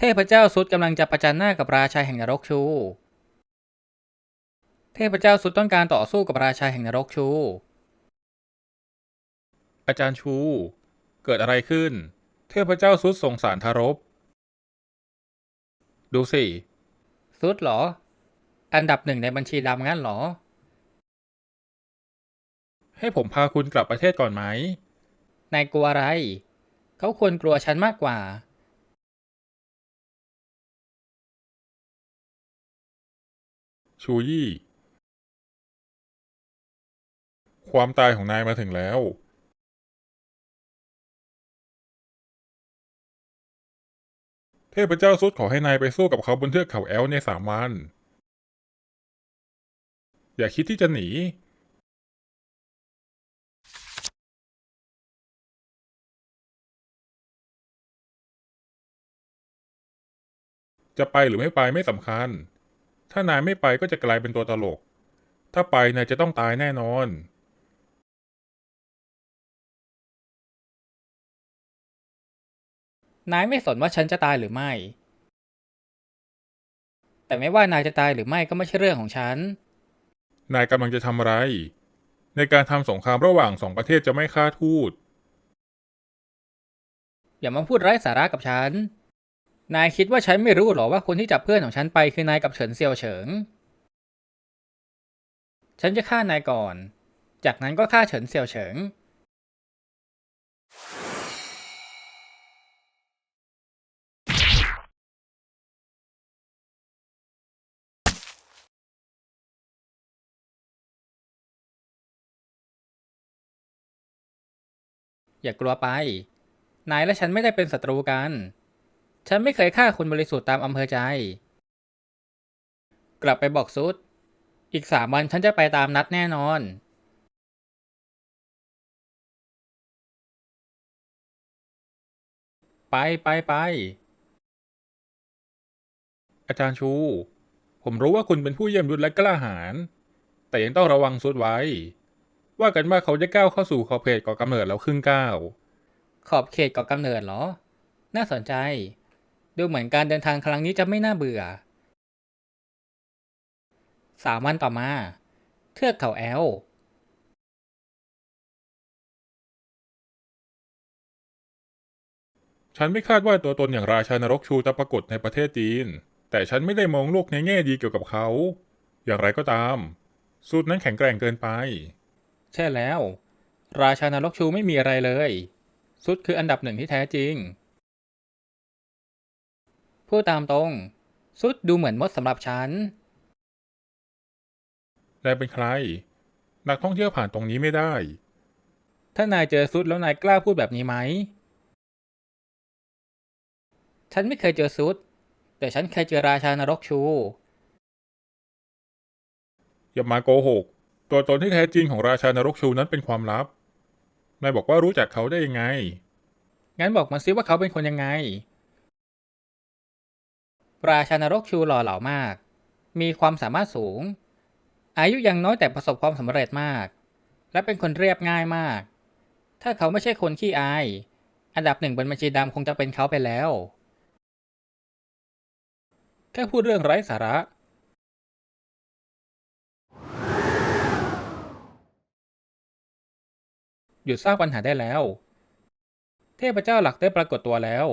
เทพเจ้าสุดกำลังจะประจันหน้ากับราชาแห่งนรกชู เทพเจ้าสุดต้องการต่อสู้กับราชาแห่งนรกชู อาจารย์ชู เกิดอะไรขึ้น เทพเจ้าซุดส่งสารทารบ ดูสิสุดเหรอ อันดับหนึ่งในบัญชีดำงั้นเหรอ ให้ผมพาคุณกลับประเทศก่อนไหม นายกลัวอะไร เขาควรกลัวฉันมากกว่า ชูยี่ ความตายของนายมาถึงแล้ว เทพเจ้าซุดขอให้นายไปสู้กับเขาบนเทือกเขาแอลในสามวัน อย่าคิดที่จะหนี จะไปหรือไม่ไปไม่สำคัญ ถ้านายไม่ไปก็จะกลายเป็นตัวตลก ถ้าไปนายจะต้องตายแน่นอน นายไม่สนว่าฉันจะตายหรือไม่ แต่ไม่ว่านายจะตายหรือไม่ก็ไม่ใช่เรื่องของฉัน นายกำลังจะทำอะไร ในการทำสงครามระหว่างสองประเทศจะไม่ฆ่าทูต อย่ามาพูดไร้สาระกับฉัน นายคิดว่าฉันไม่รู้หรอว่าคนที่จับเพื่อนของฉันไปคือนายกับเฉินเซียวเฉิง ฉันจะฆ่านายก่อน จากนั้นก็ฆ่าเฉินเซียวเฉิง อย่ากลัวไป นายและฉันไม่ได้เป็นศัตรูกัน ฉันไม่เคยฆ่าคนบริสุทธิ์ตามอำเภอใจ กลับไปบอกซุด อีกสามวันฉันจะไปตามนัดแน่นอน ไปไปไป อาจารย์ชู ผมรู้ว่าคุณเป็นผู้เยี่ยมยุทธและกล้าหาญ แต่ยังต้องระวังสุดไว้ ว่ากันว่าเขาจะก้าวเข้าสู่ขอบเขตก่อกำเนิดแล้วครึ่งก้าว ขอบเขตก่อกำเนิดเหรอ น่าสนใจ ดูเหมือนการเดินทางครั้งนี้จะไม่น่าเบื่อสามวันต่อมา เทือกเขาแอล ฉันไม่คาดว่าตัวตนอย่างราชานรกชูจะปรากฏในประเทศจีน แต่ฉันไม่ได้มองโลกในแง่ดีเกี่ยวกับเขา อย่างไรก็ตาม สูตรนั้นแข็งแกร่งเกินไป ใช่แล้ว ราชานรกชูไม่มีอะไรเลย สุดคืออันดับหนึ่งที่แท้จริง พูดตามตรง สุดดูเหมือนมดสำหรับฉัน นายเป็นใคร นักท่องเที่ยวผ่านตรงนี้ไม่ได้ ถ้านายเจอซุดแล้วนายกล้าพูดแบบนี้ไหม ฉันไม่เคยเจอซุด แต่ฉันเคยเจอราชานรกชู อย่ามาโกหก ตัวตนที่แท้จริงของราชานรกชูนั้นเป็นความลับ นายบอกว่ารู้จักเขาได้ยังไง งั้นบอกมาซิว่าเขาเป็นคนยังไง ราชานรกชูหล่อเหลามาก มีความสามารถสูง อายุยังน้อยแต่ประสบความสำเร็จมาก และเป็นคนเรียบง่ายมาก ถ้าเขาไม่ใช่คนขี้อาย อันดับหนึ่งบนบัญชีดำคงจะเป็นเขาไปแล้ว แค่พูดเรื่องไร้สาระ หยุดสร้างปัญหาได้แล้ว เทพเจ้าหลักได้ปรากฏตัวแล้ว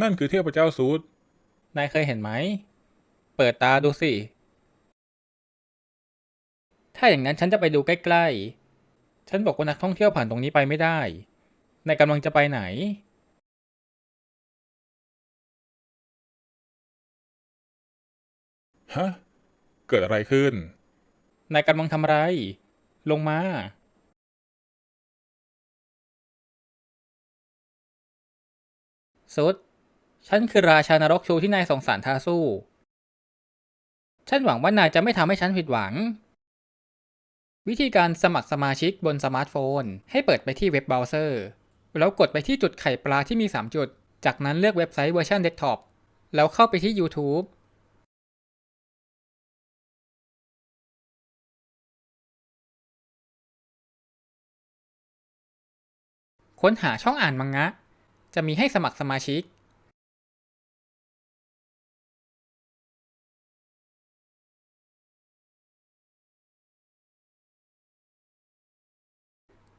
นั่นคือเทพเจ้าซูดนายเคยเห็นไหม เปิดตาดูสิ ถ้าอย่างนั้นฉันจะไปดูใกล้ๆ ฉันบอกว่านักท่องเที่ยวผ่านตรงนี้ไปไม่ได้ นายกำลังจะไปไหน ฮะ เกิดอะไรขึ้น นายกำลังทำอะไร ลงมา สุด ฉันคือราชานรกชูที่นายสงสารทาสู้ ฉันหวังว่านายจะไม่ทำให้ฉันผิดหวัง วิธีการสมัครสมาชิกบนสมาร์ทโฟน ให้เปิดไปที่เว็บเบราว์เซอร์ แล้วกดไปที่จุดไข่ปลาที่มี 3 จุด จากนั้นเลือกเว็บไซต์เวอร์ชันเดสก์ท็อป แล้วเข้าไปที่ YouTube ค้นหาช่องอ่านมังงะ จะมีให้สมัครสมาชิก